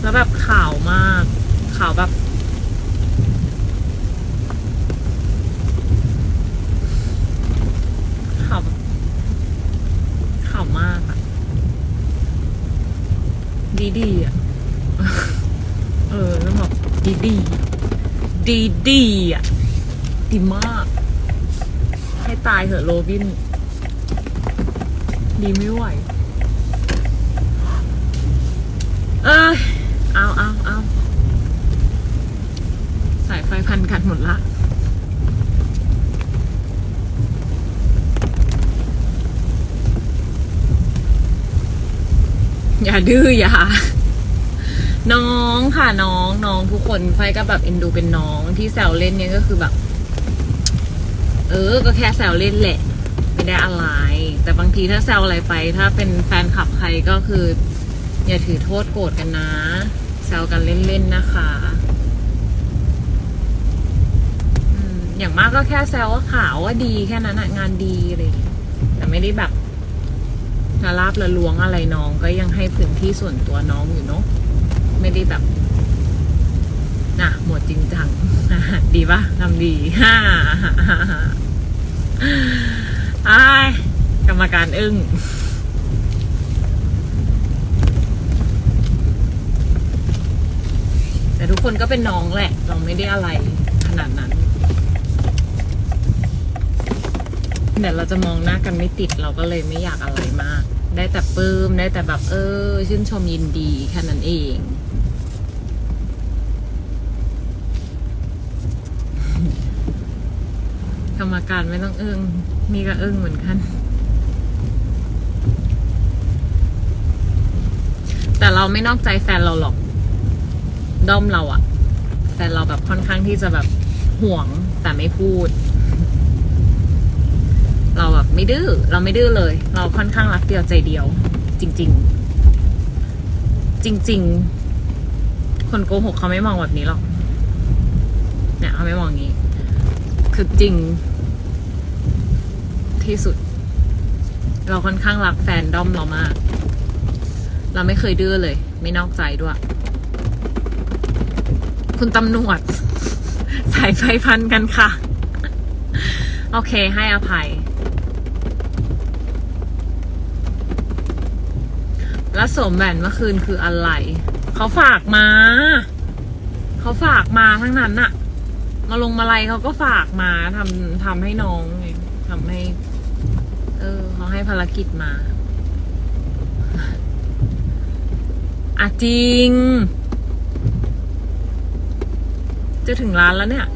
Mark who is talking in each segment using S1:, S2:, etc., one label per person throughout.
S1: แล้วแบบขาวมาก ขาวแบบ ขาวแบบขาวมากอะดีดีอะเออต้องบอกดีดี ดีดีอะดีมาก ให้ตายเถอะโรบิน ดีไม่ไหว เอ้ย เอาเอาเอาสายไฟพันกันหมดละอย่าดื้ออย่าน้องค่ะน้องน้องทุกคนไฟก็แบบเอ็นดูเป็นน้องที่แซวเล่นเนี่ยก็คือแบบ เออ ก็แค่แซวเล่นแหละ ไม่ได้อะไร แต่บางทีถ้าแซวอะไรไป ถ้าเป็นแฟนคลับใครก็คือ อย่าถือโทษโกรธกันนะแซวกันเล่นๆนะคะอย่างมากก็แค่แซวว่าขาวว่าดีแค่นั้นอะงานดีเงี้ยแต่ไม่ได้แบบละลาบละลวงอะไรน้องก็ยังให้พื้นที่ส่วนตัวน้องอยู่เนาะไม่ได้แบบน่ะหมดจริงจังดีปะทำดีฮ่าอ้ายกรรมการอึ้ง แต่ทุก คนก็เป็นน้องแหละ เราไม่ได้อะไรขนาดนั้นเดี๋ยวเราจะมองหน้ากันไม่ติดเราก็เลยไม่อยากอะไรมาก ได้แต่ปลื้มได้แต่แบบเออ ชื่นชมยินดีแค่นั้นเองกรรมการไม่ต้องอึ้งนี่ก็อึ้งเหมือนกัน แต่เราไม่นอกใจแฟนเราหรอก ด้อมเราอะแฟนเราแบบค่อนข้างที่จะแบบห่วงแต่ไม่พูด เราแบบไม่ดื้อเราไม่ดื้อเลย เราค่อนข้างรักเดียวใจเดียว จริง ๆ จริง ๆ คนโกหกเขาไม่มองแบบนี้หรอกเนี่ยเขาไม่มองอย่างนี้ คือจริง ที่สุด เราค่อนข้างรักแฟนด้อมเรามาก เราไม่เคยดื้อเลย ไม่นอกใจด้วย คุณตำรวจ สายไฟพันกันค่ะ โอเคให้อภัย แล้วสมแหวนเมื่อคืนคืออะไร เขาฝากมา เขาฝากมาทั้งนั้นอะมาลงมาลัยเขาก็ฝากมาทำทำให้น้องไงทำให้ เออเขาให้ภารกิจมาอะจริง จะถึงร้านแล้วเนี่ย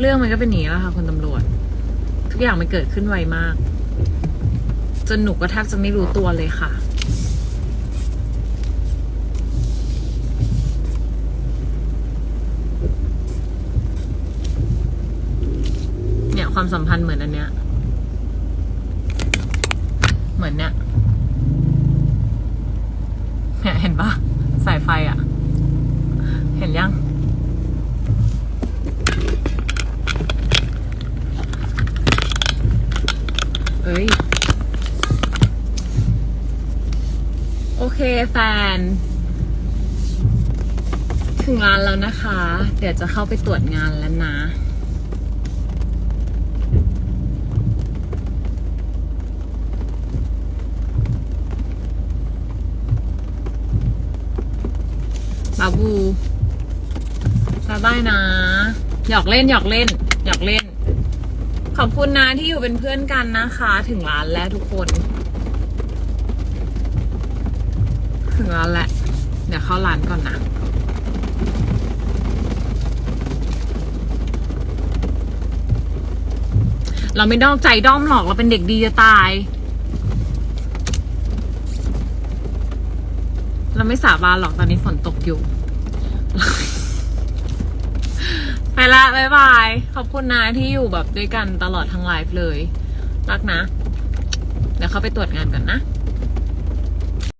S1: เรื่องมันก็เป็นอย่างนี้แล้วค่ะคุณตำรวจ ทุกอย่างมันเกิดขึ้นไวมาก จนหนูก็แทบจะไม่รู้ตัวเลยค่ะ เนี่ยความสัมพันธ์เหมือนอันเนี้ย เหมือนเนี่ยเนี่ยเห็นปะสายไฟอะ่ะ เห็นยัง เอ้ย โอเคแฟน ถึงร้านแล้วนะคะ เดี๋ยวจะเข้าไปตรวจงานแล้วนะาบูบาบายนะ หยอกเล่นหยอกเล่น หยอกเล่น ขอบคุณนะที่อยู่เป็นเพื่อนกันนะคะ ถึงร้านแล้วทุกคน ถึงร้านแล้วเดี๋ยวเข้าร้านก่อนนะเราไม่นอกใจด้อมหรอกเราเป็นเด็กดีจะตาย เราไม่สาบานหรอกตอนนี้ฝนตกอยู่ ไปละบายบาย ขอบคุณนะที่อยู่แบบด้วยกันตลอดทั้งไลฟ์เลย รักนะ เดี๋ยวเข้าไปตรวจงานก่อนนะ